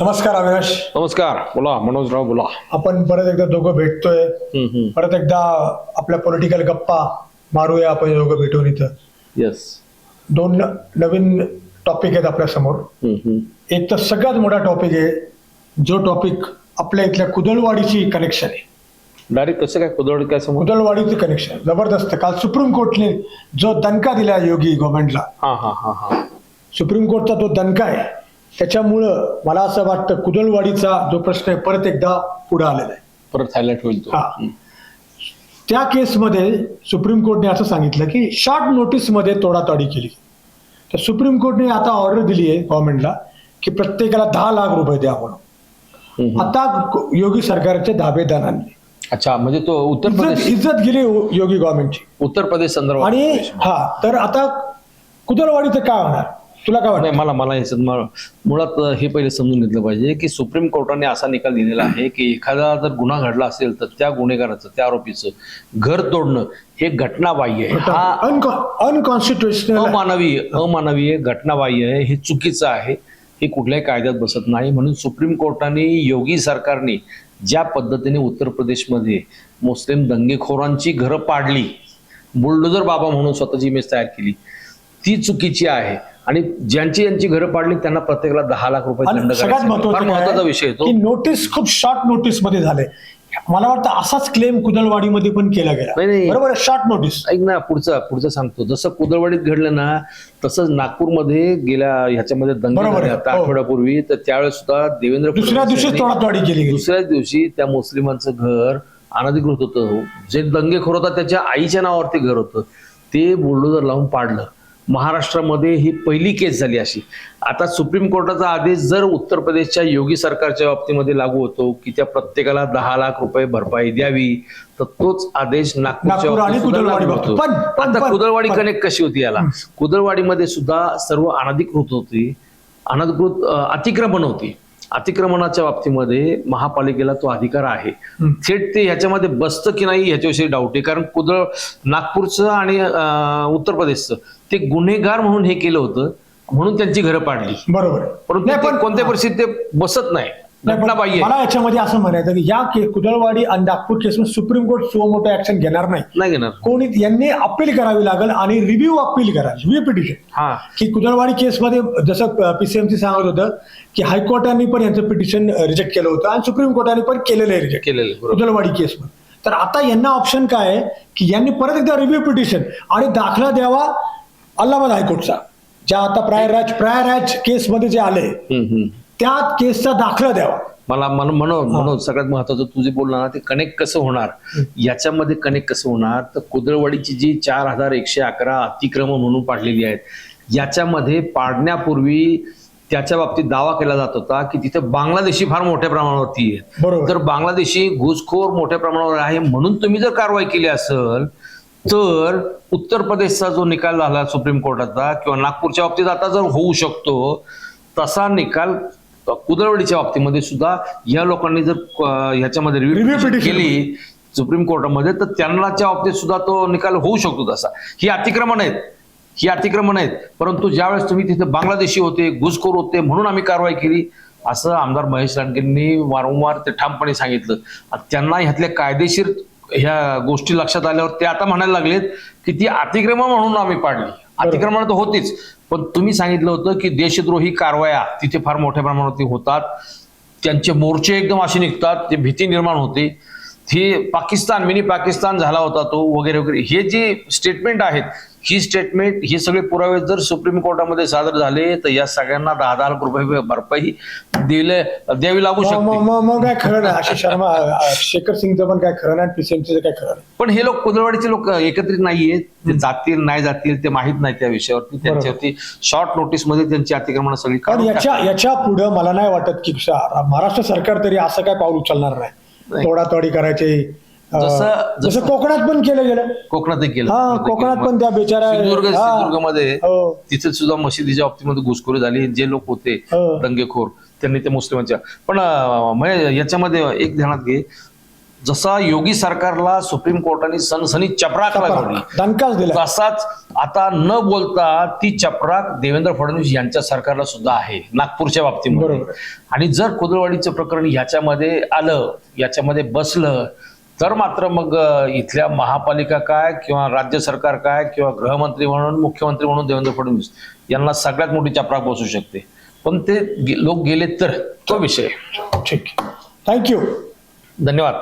नमस्कार अविनाश. नमस्कार. बोला मनोजराव बोला. आपण परत एकदा दोघं भेटतोय. परत एकदा आपल्या पॉलिटिकल गप्पा मारूया आपण दोघं भेटून इथं. येस दोन नवीन टॉपिक आहेत आपल्यासमोर. एक तर सगळ्यात मोठा टॉपिक आहे जो टॉपिक आपल्या इथल्या कुदळवाडीची कनेक्शन आहे. डायरेक्ट कसं काय कुदळ काय समोर? कुदळवाडीचं कनेक्शन जबरदस्त. काल सुप्रीम कोर्टने जो दणका दिला योगी गव्हर्नमेंटला हा हा हा हा. सुप्रीम कोर्टचा तो दणका आहे. त्याच्यामुळं मला असं वाटतं कुदळवाडीचा जो प्रश्न आहे परत एकदा पुढे आलेला आहे. परत हायलाइट होईल तो. हा. हम्म. त्या केसमध्ये सुप्रीम कोर्टने असं सांगितलं की शॉर्ट नोटीसमध्ये तोडातोडी केली. तर सुप्रीम कोर्टने आता ऑर्डर दिली आहे गव्हर्नमेंटला की प्रत्येकाला दहा लाख रुपये द्या म्हणून. हम्म. आता योगी सरकारचे धाबेदार आणले अच्छा म्हणजे तो उत्तर इज्जत प्रदेश इज्जत गेली योगी गव्हर्नमेंटची उत्तर प्रदेश संदर्भात. आणि हा तर आता कुदळवाडीचं काय होणार? तुला काय वाटतं? मला मला सम- मुळात हे पहिले समजून घेतलं पाहिजे की सुप्रीम कोर्टाने असा निकाल दिलेला आहे की एखादा जर गुन्हा घडला असेल तर त्या गुन्हेगाराचं त्या आरोपीचं घर तोडणं हे घटनाबाह्य आहे. हा अनकॉन्स्टिट्युशनल अमानवी अमानवीय घटनाबाह्य आहे. हे चुकीचं आहे. हे कुठल्याही कायद्यात बसत नाही. म्हणून सुप्रीम कोर्टाने योगी सरकारने ज्या पद्धतीने उत्तर प्रदेशमध्ये मुस्लिम दंगेखोरांची घरं पाडली बुलडोजर बाबा म्हणून स्वतःची इमेज तयार केली ती चुकीची आहे. आणि ज्यांची यांची घरं पाडली त्यांना प्रत्येकाला दहा लाख रुपये दंड सगळ्यात महत्वाचं विषय की नोटीस खूप शॉर्ट नोटीसमध्ये झाले. मला वाटतं असाच क्लेम कुदळवाडीमध्ये पण केला गेला. बरोबर शॉर्ट नोटीस ऐक ना पुढचं पुढचं सांगतो. जसं कुदळवाडीत घडलं ना तसंच नागपूरमध्ये गेल्या ह्याच्यामध्ये दंगे. आता हो. आठवड्यापूर्वी. तर त्यावेळेस सुद्धा देवेंद्र दुसऱ्या दिवशी तोडातोडी केली गेली. दुसऱ्याच दिवशी त्या मुस्लिमांचं घर अनधिकृत होतं. जे दंगेखोर होता त्याच्या आईच्या नावावरती घर होतं. ते बुलडोजर लावून पाडलं. महाराष्ट्रामध्ये ही पहिली केस झाली अशी. आता सुप्रीम कोर्टाचा आदेश जर उत्तर प्रदेशच्या योगी सरकारच्या बाबतीमध्ये लागू होतो की त्या प्रत्येकाला दहा लाख रुपये भरपाई द्यावी तर तोच आदेश नागपूरच्या आता कुदळवाडी कनेक्ट कशी होती याला? कुदळवाडीमध्ये सुद्धा सर्व अनधिकृत होती अनधिकृत अतिक्रमण होती. अतिक्रमणाच्या बाबतीमध्ये महापालिकेला तो अधिकार आहे. थेट ते ह्याच्यामध्ये बसतं की नाही ह्याच्याविषयी डाऊट आहे. कारण कुदळ नागपूरचं आणि उत्तर प्रदेशचं ते गुन्हेगार म्हणून हे केलं होतं. म्हणून त्यांची घरं पाडली. बरोबर. परंतु कोणत्या परिस्थितीत ते बसत नाही. मला याच्यामध्ये असं म्हणायचं की या के- कुदळवाडी आणि नागपूर केसमध्ये सुप्रीम कोर्ट सो मोठं ऍक्शन घेणार नाही. नाही घेणार. कोणी यांनी अपील करावी लागेल आणि रिव्ह्यू अपील करावी रिव्ह्यू पिटिशन हा. की कुदळवाडी केसमध्ये जसं पीसीएमसी सांगत होतं की हायकोर्टाने पण यांचं पिटिशन रिजेक्ट केलं होतं आणि सुप्रीम कोर्टाने पण केलेलं आहे रिजेक्ट केलेलं आहे, बरोबर. कुदळवाडी केसमध्ये. तर आता यांना ऑप्शन काय आहे की यांनी परत एकदा रिव्ह्यू पिटिशन आणि दाखला द्यावा अल्हाबाद हायकोर्टचा ज्या आता प्रायराज प्रायराज केसमध्ये जे आले. हम्म, हम्म. त्या केसचा दाखला द्यावा. मला मन म्हणून म्हणून सगळ्यात महत्वाचं तू जे बोलला ना ते कनेक्ट कसं होणार? याच्यामध्ये कनेक्ट कसं होणार? तर कुदळवाडीची जी चार हजार एकशे अकरा अतिक्रमण म्हणून पाडलेली आहेत याच्यामध्ये पाडण्यापूर्वी त्याच्या बाबतीत दावा केला जात होता की तिथे बांगलादेशी फार मोठ्या प्रमाणावरती आहेत तर बांगलादेशी घुसखोर मोठ्या प्रमाणावर आहे म्हणून तुम्ही जर कारवाई केली असेल तर उत्तर प्रदेशचा जो निकाल झाला सुप्रीम कोर्टाचा किंवा नागपूरच्या बाबतीत आता जर होऊ शकतो तसा निकाल कुदळवाडीच्या बाबतीमध्ये सुद्धा या लोकांनी जर ह्याच्यामध्ये रिव्ह्यू केली सुप्रीम कोर्टामध्ये तर त्यांनाच्या बाबतीत सुद्धा तो निकाल होऊ शकतो तसा. ही अतिक्रमण आहेत. ही अतिक्रमण आहेत. परंतु ज्यावेळेस तुम्ही तिथे बांगलादेशी होते घुसखोर होते म्हणून आम्ही कारवाई केली असं आमदार महेश लांडगेंनी वारंवार ते ठामपणे सांगितलं. त्यांना ह्यातल्या कायदेशीर ह्या गोष्टी लक्षात आल्यावर ते आता म्हणायला लागलेत की ती अतिक्रमण म्हणून आम्ही पाडली. अतिक्रमण तर होतीच. पण तुम्ही सांगितलं होतं की देशद्रोही कारवाया तिथे फार मोठ्या प्रमाणावरती होतात. त्यांचे मोर्चे एकदम असे निघतात. ते भीती निर्माण होते. हे पाकिस्तान मिनी पाकिस्तान झाला होता तो वगैरे वगैरे. हे जे स्टेटमेंट आहेत ही स्टेटमेंट हे सगळे पुरावे जर सुप्रीम कोर्टामध्ये सादर झाले तर या सगळ्यांना दहा दहा लाख रुपये भरपाई दिले द्यावी लागू शकते. मग काय खरं नाही. आशिष शर्मा शेखर सिंगचं पण काय खरं नाही पीसीएमसीचं काय खरं नाही. पण हे लोक कुदळवाडीचे लोक एकत्रित नाहीयेत ते जातील नाही जातील ते माहीत नाही त्या विषयावरती. त्यांच्यावरती शॉर्ट नोटीसमध्ये त्यांची अतिक्रमण सगळी याच्या याच्या पुढं मला नाही वाटत की महाराष्ट्र सरकार तरी असं काय पाऊल उचलणार नाही. तोडातोडी करायचे जसं- जसं कोकणात पण केलं गेलं कोकणातही केलं हा, कोकणातही कोकणात. पण त्या बिचाऱ्या- सिंधुदुर्ग हा. सिंधुदुर्गमध्ये हो. तिथे सुद्धा मशिदीच्या बाबतीमध्ये घुसखोरी झाली जे लोक होते हो. दंगेखोर त्यांनी ते मुस्लिमांच्या पण अं, म्हणजे याच्यामध्ये एक ध्यानात घे जसा योगी सरकारला सुप्रीम कोर्टाने सनसनी चपराक लागवली दणकाच दिला. तसाच आता न बोलता ती चपराक देवेंद्र फडणवीस यांच्या सरकारला सुद्धा आहे नागपूरच्या बाबतीमध्ये. बरोबर. आणि जर कोदळवाडीचं प्रकरण ह्याच्यामध्ये आलं याच्यामध्ये बसलं तर मात्र मग इथल्या महापालिका काय किंवा राज्य सरकार काय किंवा गृहमंत्री म्हणून मुख्यमंत्री म्हणून देवेंद्र फडणवीस यांना सगळ्यात मोठी चपराक बसू शकते. पण ते लोक गेले तर तो विषय. ठीक. थँक्यू धन्यवाद.